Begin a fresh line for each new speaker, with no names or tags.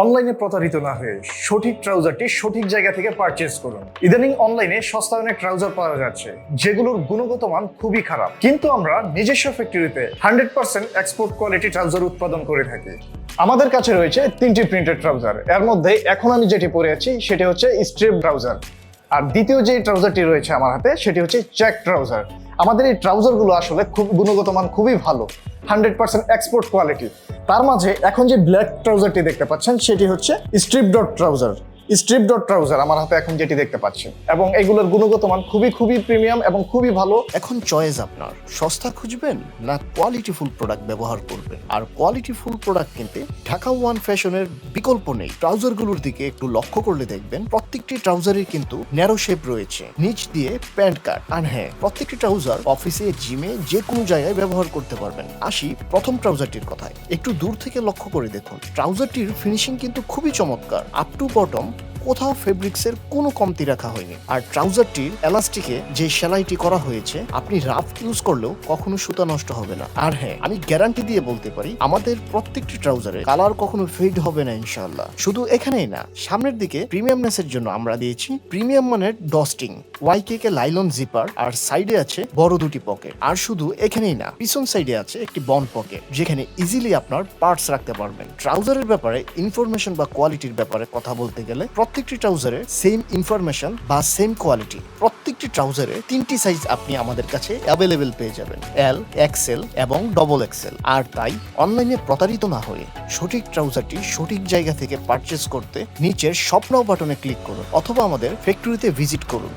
অনলাইনে প্রতারিত না হয়ে সঠিক ট্রাউজারটি সঠিক জায়গা থেকে পারচেজ করুন। ইদানিং অনলাইনে সস্তা অনেক ট্রাউজার পাওয়া যাচ্ছে, যেগুলোর গুণগত মান খুবই খারাপ। কিন্তু আমরা নিজস্ব ফ্যাক্টরিতে hundred percent export quality trouser উৎপাদন করে থাকি। আমাদের কাছে রয়েছে তিনটি প্রিন্টেড ট্রাউজার এর মধ্যে এখন আমি যেটি পরে আছি সেটি হচ্ছে স্ট্রিপ ট্রাউজার আর দ্বিতীয় যে ট্রাউজারটি রয়েছে আমার হাতে, সেটি হচ্ছে চেক ট্রাউজার আমাদের এই ট্রাউজারগুলো আসলে খুব গুণগত মান খুবই ভালো, হান্ড্রেড পার্সেন্ট এক্সপোর্ট কোয়ালিটি তার মাঝে এখন যে ব্ল্যাক ট্রাউজারটি দেখতে পাচ্ছেন, সেটি হচ্ছে strip dot trouser strip dot trouser আমার হাতে এখন যেটি দেখতে পাচ্ছেন এবং এগুলোর গুণগত মান খুবই খুবই প্রিমিয়াম এবং খুবই ভালো।
এখন চয়েস আপনার। সস্তা খুঁজবেন না কোয়ালিটিফুল প্রোডাক্ট ব্যবহার করবেন। আর কোয়ালিটিফুল প্রোডাক্ট কিনতে ঢাকা ওয়ান ফ্যাশনের বিকল্প নেই। ট্রাউজারগুলোর দিকে একটু লক্ষ্য করলে দেখবেন প্রত্যেকটি ট্রাউজারের কিন্তু ন্যারো শেপ রয়েছে। নিচ দিয়ে প্যান্ট কাট। আর হ্যাঁ প্রত্যেকটি ট্রাউজার অফিসে জিমে যে কোনো জায়গায় ব্যবহার করতে পারবেন। আসি প্রথম ট্রাউজারটির কথায়। একটু দূর থেকে লক্ষ্য করে দেখুন। ট্রাউজারটির ফিনিশিং কিন্তু খুবই চমৎকার। আপ টু বটম কোথাও ফেব্রিক্সের কোনো কমতি রাখা হয়নি। আর ট্রাউজারটির এলাস্টিকে যে সেলাইটি করা হয়েছে, আপনি রাফ ইউজ করলেও কখনো সুতা নষ্ট হবে না। আর হ্যাঁ আমি গ্যারান্টি দিয়ে বলতে পারি, আমাদের প্রত্যেকটি ট্রাউজারে কালার কখনো ফেড হবে না ইনশাল্লাহ শুধু এখানেই না, সামনের দিকে প্রিমিয়ামনেসের জন্য আমরা দিয়েছি প্রিমিয়াম মানের dusting Y K K nylon zipper, আর সাইডে আছে বড় দুটি পকেট। আর শুধু এখানেই না, পিছন সাইডে আছে একটি বন পকেট, যেখানে ইজিলি আপনার পার্টস রাখতে পারবেন। ট্রাউজারের ব্যাপারে ইনফরমেশন বা কোয়ালিটির ব্যাপারে কথা বলতে গেলে প্রত্যেকটি ট্রাউজারে সেম ইনফরমেশন বা সেম কোয়ালিটি প্রত্যেকটি ট্রাউজারে তিনটি সাইজ আপনি আমাদের কাছে অ্যাভেলেবেল পেয়ে যাবেন। এল এক্সেল এবং ডবল এক্সেল আর তাই অনলাইনে প্রতারিত না হয়ে সঠিক ট্রাউজারটি সঠিক জায়গা থেকে পারচেস করতে নিচের স্বপ্ন বাটনে ক্লিক করুন অথবা আমাদের ফ্যাক্টরিতে ভিজিট করুন।